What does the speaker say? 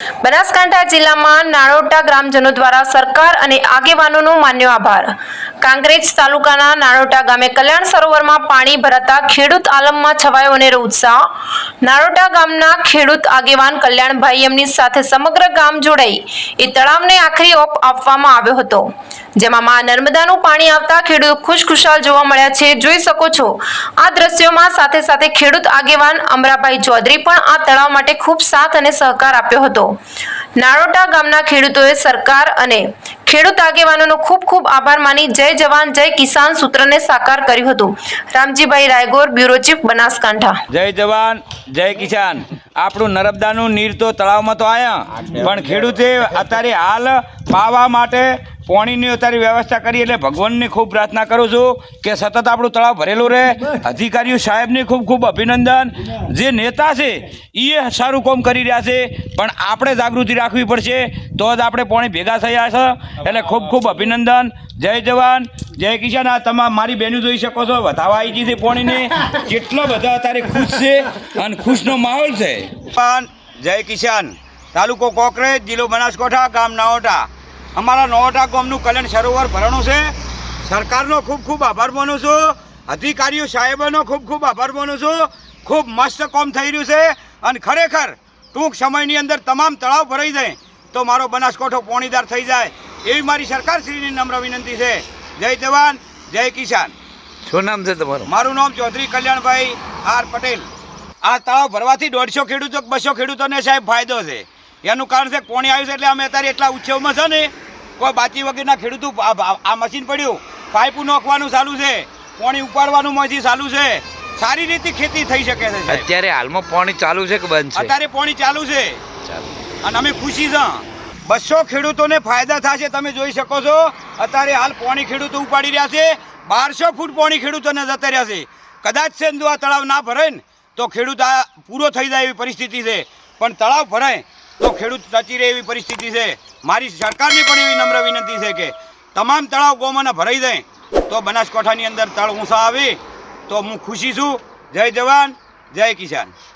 બનાસકાંઠા જિલ્લામાં નાળોટા ગ્રામજનો દ્વારા સરકાર અને આગેવાનોનો માન્યો આભાર. કાંકરેજ તાલુકાના નાળોટા ગામે કલ્યાણ સરોવરમાં પાણી ભરાતા ખેડૂત આલમમાં છવાયો અનેરો ઉત્સાહ. નાળોટા ગામના ખેડૂત આગેવાન કલ્યાણભાઈ એમની સાથે સમગ્ર ગામ જોડાઈ એ તળાવને આખરી ઓપ આપવામાં આવ્યો હતો. જેમાં માં નર્મદાનું પાણી આવતા ખેડૂત ખુશખુશાલ જોવા મળ્યા છે. જોઈ શકો છો, આ દ્રશ્યોમાં સાથે સાથે ખેડૂત આગેવાન અમરાભાઈ ચૌધરી પણ આ તળાવ માટે ખૂબ સાથ અને સહકાર આપ્યો હતો. નારોટા ગામના ખેડૂતોએ સરકાર અને ખેડૂત આગેવાનોનો ખૂબ ખૂબ આભાર માની જય જવાન, જય કિસાન સૂત્રને સાકાર કર્યું હતું. Ramjibhai Raygor, bureau chief Banaskantha. જય જવાન, જય કિસાન. આપણું નર્મદાનું નીર તો તળાવમાં તો આયા. પણ ખેડૂતે અત્યારે હાલ પાવા માટે પાણીની અત્યારે વ્યવસ્થા કરી એટલે ભગવાનની ખૂબ પ્રાર્થના કરું છું કે સતત આપણું તળાવ ભરેલું રહે. અધિકારીઓ સાહેબને ખૂબ ખૂબ અભિનંદન. જે નેતા છે એ સારું કામ કરી રહ્યા છે પણ આપણે જાગૃતિ રાખવી પડશે તો જ આપણે પાણી ભેગા થયા છે. એટલે ખૂબ ખૂબ અભિનંદન. જય જવાન. જય કિશન આ તમામ મારી બહેનો જોઈ શકો છો વધાવા આવી ગઈ છે પાણીને. કેટલા બધા અત્યારે ખુશ છે અને ખુશનો માહોલ છે. પણ જય કિશન તાલુકો કોકરેજ જિલ્લો બનાસકાંઠા ગામ નાઓટા. અમારા નોટા ગામનું કલ્યાણ સરોવર ભરણું છે. સરકારનો ખૂબ ખૂબ આભાર માનું છું. અધિકારીઓ સાહેબોનો ખૂબ ખૂબ આભાર માનું છું. ખૂબ મસ્ત કામ થઈ રહ્યું છે. અને ખરેખર ટૂંક સમયની અંદર તમામ તળાવ ભરાઈ જાય તો મારો બનાસકાંઠો પોણીદાર થઈ જાય એવી મારી સરકારશ્રીની નમ્ર વિનંતી છે. જય જવાન જય કિસાન. શું નામ છે તમારું? મારું નામ ચૌધરી કલ્યાણભાઈ આર પટેલ. આ તળાવ ભરવાથી દોઢસો ખેડૂતો બસો ખેડૂતોને સાહેબ ફાયદો છે. એનું કારણ છે પોણી આવ્યું છે એટલે અમે અત્યારે એટલા ઉત્સવમાં છે ને કોઈ બાચી વગરના ખેડૂતો આ મશીન પડ્યું. પાઇપું નોખવાનું ચાલુ છે. પોણી ઉપાડવાનું મશીન ચાલુ છે. સારી રીતે ખેતી થઈ શકે છે અત્યારે હાલમાં પાણી ચાલુ છે કે બંધ છે? અત્યારે પોણી ચાલુ છે. અને અમે ખુશી છે. બસો ખેડૂતોને ફાયદા થશે તમે જોઈ શકો છો. અત્યારે હાલ પોણી ખેડૂતો ઉપાડી રહ્યા છે. બારસો ફૂટ પોણી ખેડૂતોને જતા રહ્યા છે. કદાચ સેન્દુ આ તળાવ ના ભરાય ને તો ખેડૂત આ પૂરો થઈ જાય એવી પરિસ્થિતિ છે. પણ તળાવ ભરાય તો ખેડૂત ટચી રહે એવી પરિસ્થિતિ છે. મારી સરકારની પણ એવી નમ્ર વિનંતી છે કે તમામ તળાવ ગોમાના ભરાઈ દે તો બનાસકાંઠાની અંદર તળ ઊંચા આવે તો હું ખુશી છું. જય જવાન, જય કિસાન.